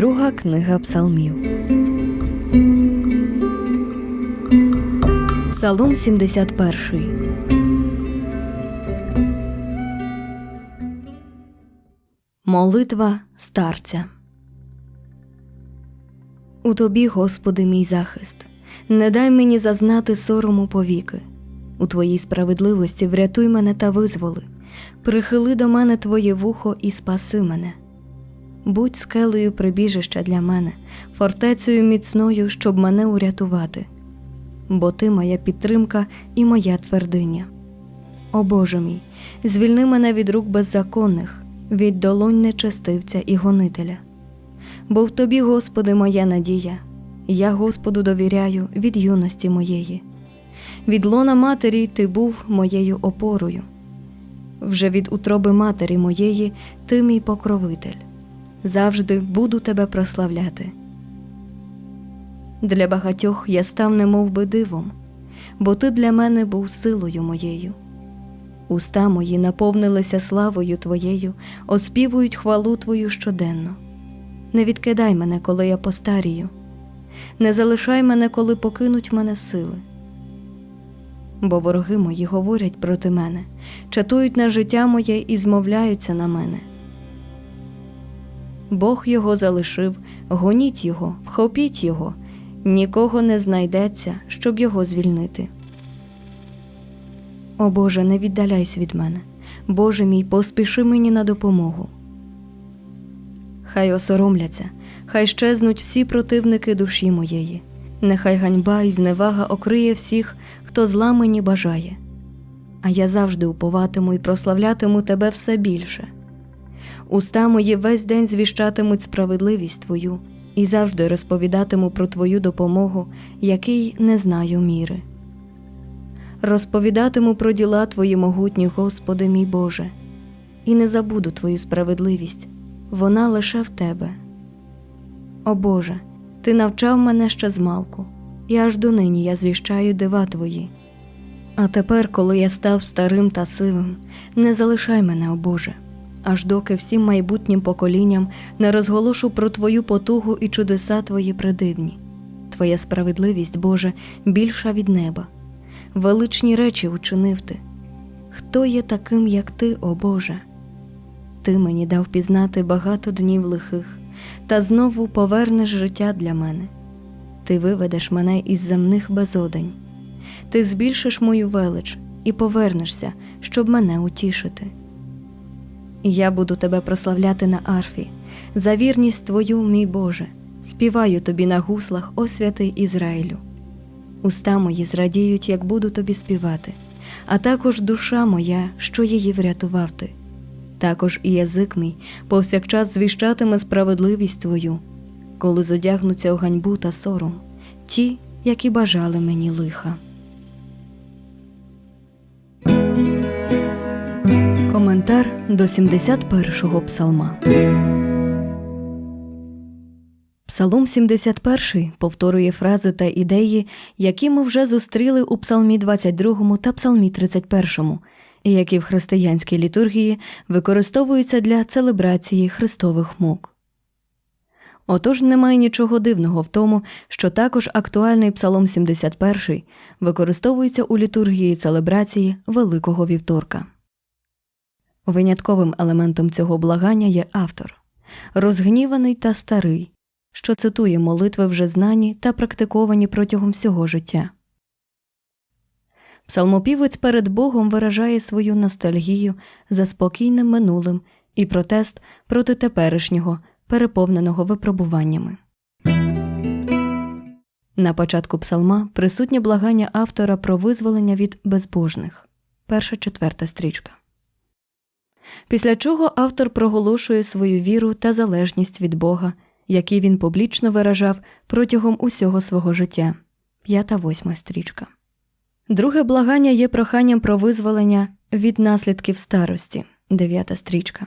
Друга книга Псалмів. Псалом 71. Молитва старця. У тобі, Господи, мій захист. Не дай мені зазнати сорому повіки. У твоїй справедливості врятуй мене та визволи. Прихили до мене твоє вухо і спаси мене. Будь скелею прибіжища для мене, фортецею міцною, щоб мене урятувати. Бо ти моя підтримка і моя твердиня. О Боже мій, звільни мене від рук беззаконних, від долонь нечестивця і гонителя. Бо в тобі, Господи, моя надія, я Господу довіряю від юності моєї. Від лона матері ти був моєю опорою. Вже від утроби матері моєї ти мій покровитель. Завжди буду тебе прославляти. Для багатьох я став немов би дивом, бо ти для мене був силою моєю. Уста мої наповнилися славою Твоєю, оспівують хвалу Твою щоденно. Не відкидай мене, коли я постарію, не залишай мене, коли покинуть мене сили. Бо вороги мої говорять проти мене, чатують на життя моє і змовляються на мене. Бог його залишив, гоніть його, вхопіть його, нікого не знайдеться, щоб його звільнити. О Боже, не віддаляйся від мене. Боже мій, поспіши мені на допомогу. Хай осоромляться, хай щезнуть всі противники душі моєї, нехай ганьба і зневага окриє всіх, хто зла мені бажає. А я завжди уповатиму і прославлятиму тебе все більше. Уста мої весь день звіщатимуть справедливість Твою і завжди розповідатиму про Твою допомогу, який не знаю міри. Розповідатиму про діла Твої могутні, Господи мій Боже, і не забуду Твою справедливість, вона лише в Тебе. О Боже, Ти навчав мене ще змалку, і аж донині я звіщаю дива Твої. А тепер, коли я став старим та сивим, не залишай мене, о Боже, аж доки всім майбутнім поколінням не розголошу про Твою потугу і чудеса Твої придивні. Твоя справедливість, Боже, більша від неба. Величні речі учинив ти. Хто є таким, як ти, о Боже? Ти мені дав пізнати багато днів лихих, та знову повернеш життя для мене. Ти виведеш мене із земних безодень. Ти збільшиш мою велич і повернешся, щоб мене утішити. Я буду тебе прославляти на арфі, за вірність твою, мій Боже, співаю тобі на гуслах, о святий Ізраїлю. Уста мої зрадіють, як буду тобі співати, а також душа моя, що її врятував ти. Також і язик мій повсякчас звіщатиме справедливість твою, коли зодягнуться у ганьбу та сором, ті, які бажали мені лиха. Коментар до 71-го псалма. Псалом 71 повторює фрази та ідеї, які ми вже зустріли у Псалмі 22 та Псалмі 31, і які в християнській літургії використовуються для целебрації христових мук. Отож немає нічого дивного в тому, що також актуальний Псалом 71 використовується у літургії целебрації Великого Вівторка. Винятковим елементом цього благання є автор розгніваний та старий, що цитує молитви вже знані та практиковані протягом всього життя. Псалмопівець перед Богом виражає свою ностальгію за спокійним минулим і протест проти теперішнього, переповненого випробуваннями. На початку псалма присутнє благання автора про визволення від безбожних перша четверта стрічка. Після чого автор проголошує свою віру та залежність від Бога, які він публічно виражав протягом усього свого життя п'ята восьма стрічка. Друге благання є проханням про визволення від наслідків старості дев'ята стрічка.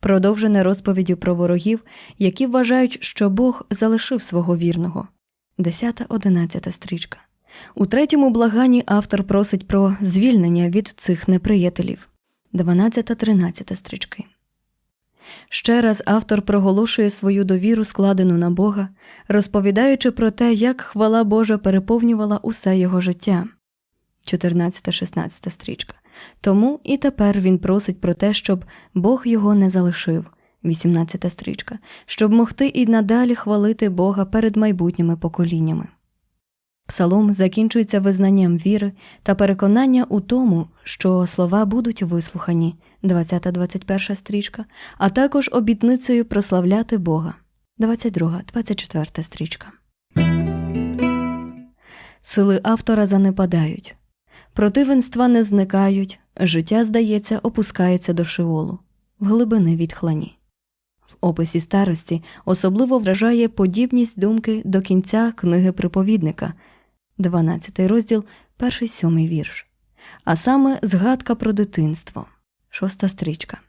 Продовжене розповіддю про ворогів, які вважають, що Бог залишив свого вірного десята одинадцята стрічка. У третьому благанні автор просить про звільнення від цих неприятелів 12-13 стрічки. Ще раз автор проголошує свою довіру, складену на Бога, розповідаючи про те, як хвала Божа переповнювала усе його життя. 14-16 стрічка. Тому і тепер він просить про те, щоб Бог його не залишив. 18 стрічка, щоб могти і надалі хвалити Бога перед майбутніми поколіннями. Псалом закінчується визнанням віри та переконання у тому, що слова будуть вислухані. 20-21 стрічка, а також обітницею прославляти Бога. 22-24 стрічка. Сили автора занепадають, противенства не зникають, життя, здається, опускається до шиолу, в глибини відхлані. В описі старості особливо вражає подібність думки до кінця книги приповідника, 12 розділ, перший сьомий вірш, а саме згадка про дитинство, шоста стрічка.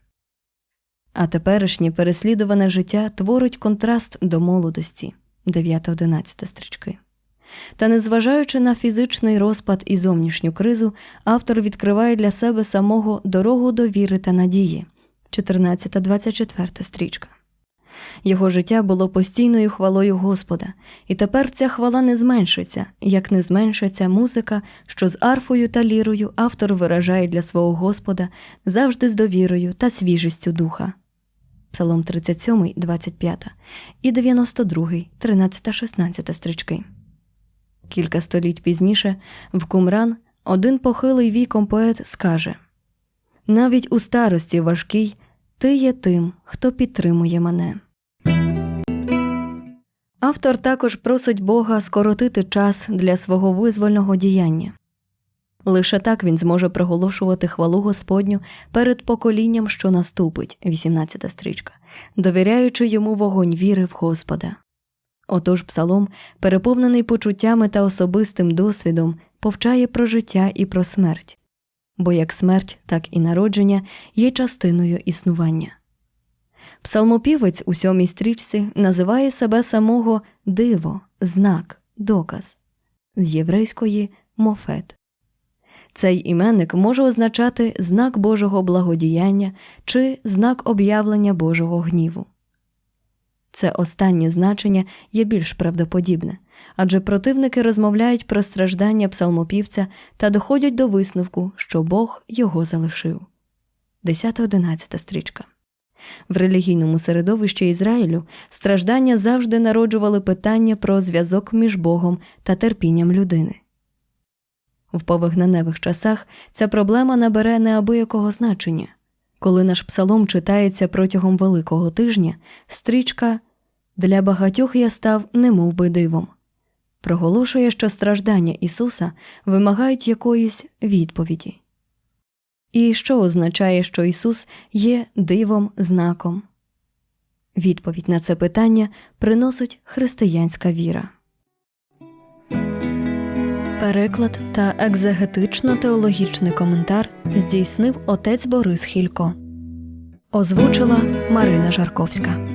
А теперішнє переслідуване життя творить контраст до молодості, 9-11 стрічки. Та незважаючи на фізичний розпад і зовнішню кризу, автор відкриває для себе самого дорогу до віри та надії, 14-24 стрічка. Його життя було постійною хвалою Господа, і тепер ця хвала не зменшиться, як не зменшиться музика, що з арфою та лірою автор виражає для свого Господа завжди з довірою та свіжістю духа. Псалом 37, 25 і 92, 13-16 стрічки. Кілька століть пізніше в Кумран один похилий віком поет скаже Навіть у старості важкій ти є тим, хто підтримує мене. Автор також просить Бога скоротити час для свого визвольного діяння. Лише так він зможе приголошувати хвалу Господню перед поколінням, що наступить, 18 стрічка, довіряючи йому вогонь віри в Господа. Отож псалом, переповнений почуттями та особистим досвідом, повчає про життя і про смерть, бо як смерть, так і народження є частиною існування. Псалмопівець у сьомій стрічці називає себе самого диво, знак, доказ з єврейської мофет. Цей іменник може означати знак Божого благодіяння чи знак об'явлення Божого гніву. Це останнє значення є більш правдоподібне, адже противники розмовляють про страждання псалмопівця та доходять до висновку, що Бог його залишив. 10-11 стрічка. В релігійному середовищі Ізраїлю страждання завжди народжували питання про зв'язок між Богом та терпінням людини. В повигнаневих часах ця проблема набере неабиякого значення. Коли наш псалом читається протягом Великого тижня, стрічка для багатьох я став немов би дивом. Проголошує, що страждання Ісуса вимагають якоїсь відповіді. І що означає, що Ісус є дивом, знаком? Відповідь на це питання приносить християнська віра. Переклад та екзегетично-теологічний коментар здійснив отець Борис Хілько. Озвучила Марина Жарковська.